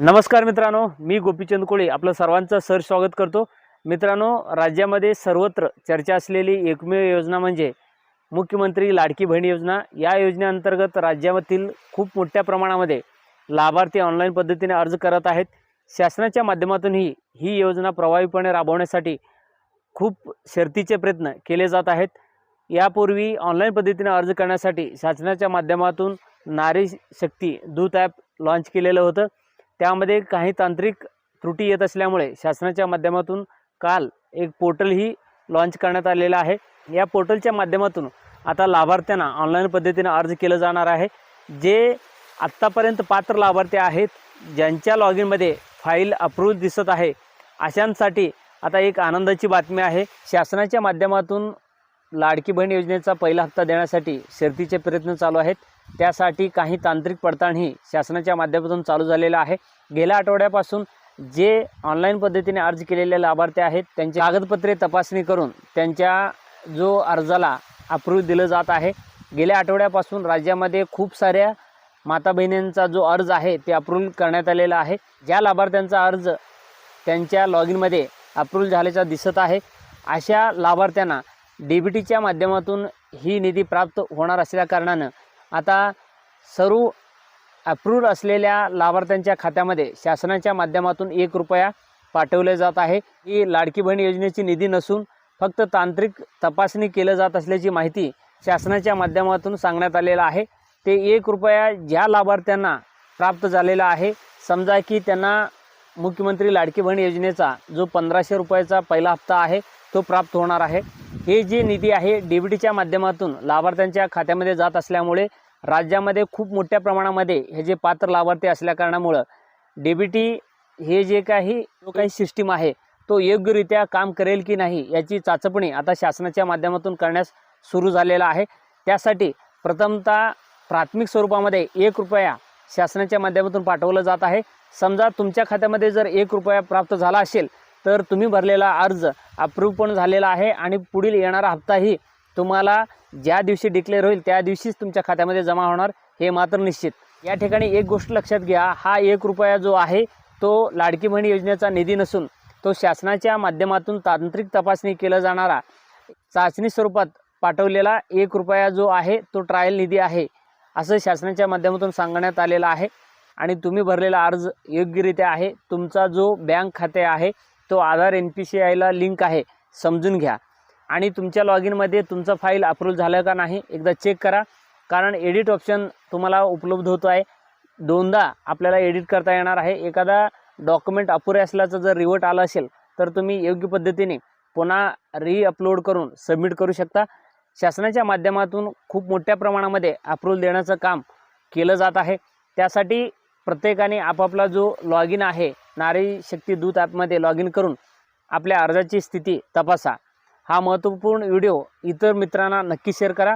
नमस्कार मित्रांनो मी गोपीचंद कोळे आपलं सर्वांचं सर स्वागत करतो. मित्रांनो राज्यामध्ये सर्वत्र चर्चा असलेली एकमेव योजना म्हणजे मुख्यमंत्री लाडकी बहीण योजना. या योजनेअंतर्गत राज्यातील खूप मोठ्या प्रमाणामध्ये लाभार्थी ऑनलाईन पद्धतीने अर्ज करत आहेत. शासनाच्या माध्यमातूनही ही योजना प्रभावीपणे राबवण्यासाठी खूप शर्तीचे प्रयत्न केले जात आहेत. यापूर्वी ऑनलाईन पद्धतीने अर्ज करण्यासाठी शासनाच्या माध्यमातून नारी शक्ती दूत ॲप लॉन्च केलेलं होतं. त्यामध्ये काही तांत्रिक त्रुटी येत असल्यामुळे शासनाच्या माध्यमातून काल एक पोर्टलही लॉन्च करण्यात आलेलं आहे. या पोर्टलच्या माध्यमातून आता लाभार्थ्यांना ऑनलाईन पद्धतीने अर्ज केलं जाणार आहे. जे आत्तापर्यंत पात्र लाभार्थी आहेत ज्यांच्या लॉग इनमध्ये फाईल अप्रूव्ह दिसत आहे अशांसाठी आता एक आनंदाची बातमी आहे. शासनाच्या माध्यमातून लाडकी बहीण योजनेचा पहिला हप्ता देण्यासाठी शर्तीचे प्रयत्न चालू आहेत. त्यासाठी काही तांत्रिक पडताळणी शासनाच्या माध्यमातून चालू झालेलं आहे. गेल्या आठवड्यापासून जे ऑनलाईन पद्धतीने अर्ज केलेले लाभार्थी आहेत त्यांची कागदपत्रे तपासणी करून त्यांच्या जो अर्जाला अप्रूव्ह दिलं जात आहे. गेल्या आठवड्यापासून राज्यामध्ये खूप साऱ्या माता बहिणींचा जो अर्ज आहे ते अप्रूव्ह करण्यात आलेला आहे. ज्या लाभार्थ्यांचा अर्ज त्यांच्या लॉग इनमध्ये अप्रूव्ह झाल्याचा दिसत आहे अशा लाभार्थ्यांना डीबीटीच्या माध्यमातून ही निधी प्राप्त होणार असल्या कारणानं आता सर्व अप्रूव्ह असलेल्या लाभार्थ्यांच्या खात्यामध्ये शासनाच्या माध्यमातून एक रुपया पाठवले जात आहे. ही लाडकी बहीण योजनेची निधी नसून फक्त तांत्रिक तपासणी केलं जात असल्याची माहिती शासनाच्या माध्यमातून सांगण्यात आलेलं आहे. ते एक रुपया ज्या लाभार्थ्यांना प्राप्त झालेला आहे समजा की त्यांना मुख्यमंत्री लाडकी बहीण योजनेचा जो पंधराशे रुपयाचा पहिला हप्ता आहे तो प्राप्त होणार आहे. हे जे निधी आहे डीबीटीच्या माध्यमातून लाभार्थ्यांच्या खात्यामध्ये जात असल्यामुळे राज्यामध्ये खूप मोठ्या प्रमाणामध्ये हे जे पात्र लाभार्थी असल्याकारणामुळं डीबीटी डी बी टी हे जे काही जो काही सिस्टीम आहे तो योग्यरित्या काम करेल की नाही याची चाचपणी आता शासनाच्या माध्यमातून करण्यास सुरू झालेला आहे. त्यासाठी प्रथमतः प्राथमिक स्वरूपामध्ये एक रुपया शासनाच्या माध्यमातून पाठवलं जात आहे. समजा तुमच्या खात्यामध्ये जर एक रुपया प्राप्त झाला असेल तर तुम्ही भरलेला अर्ज अप्रूव्ह पण झालेला आहे आणि पुढील येणारा हप्ताही तुम्हाला ज्या दिवशी डिक्लेअर होईल त्या दिवशीच तुमच्या खात्यामध्ये जमा होणार हे मात्र निश्चित. या ठिकाणी एक गोष्ट लक्षात घ्या हा एक रुपया जो आहे तो लाडकी म्हणी योजनेचा निधी नसून तो शासनाच्या माध्यमातून तांत्रिक तपासणी केला जाणारा चाचणी स्वरूपात पाठवलेला एक रुपया जो आहे तो ट्रायल निधी आहे असं शासनाच्या माध्यमातून सांगण्यात आलेलं आहे. आणि तुम्ही भरलेला अर्ज योग्यरित्या आहे तुमचा जो बँक खाते आहे तो आधार एन पी सी आयला लिंक आहे समजून घ्या. आणि तुमच्या लॉग इनमध्ये तुमचं फाईल अप्रूव्ह झालं का नाही एकदा चेक करा. कारण एडिट ऑप्शन तुम्हाला उपलब्ध होतो आहे. दोनदा आपल्याला एडिट करता येणार आहे. एखादा डॉक्युमेंट अपुरे असल्याचं जर रिवर्ट आलं असेल तर तुम्ही योग्य पद्धतीने पुन्हा री अपलोड करून सबमिट करू शकता. शासनाच्या माध्यमातून खूप मोठ्या प्रमाणामध्ये अप्रूव्हल देण्याचं काम केलं जात आहे. त्यासाठी प्रत्येकाने आपापला जो लॉग इन आहे नारी शक्ती दूत ॲपमध्ये लॉग इन करून आपल्या अर्जाची स्थिती तपासा. हा महत्त्वपूर्ण व्हिडिओ इतर मित्रांना नक्की शेअर करा.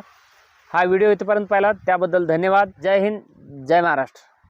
हा व्हिडिओ इथपर्यंत पाहिला त्याबद्दल धन्यवाद. जय हिंद जय महाराष्ट्र.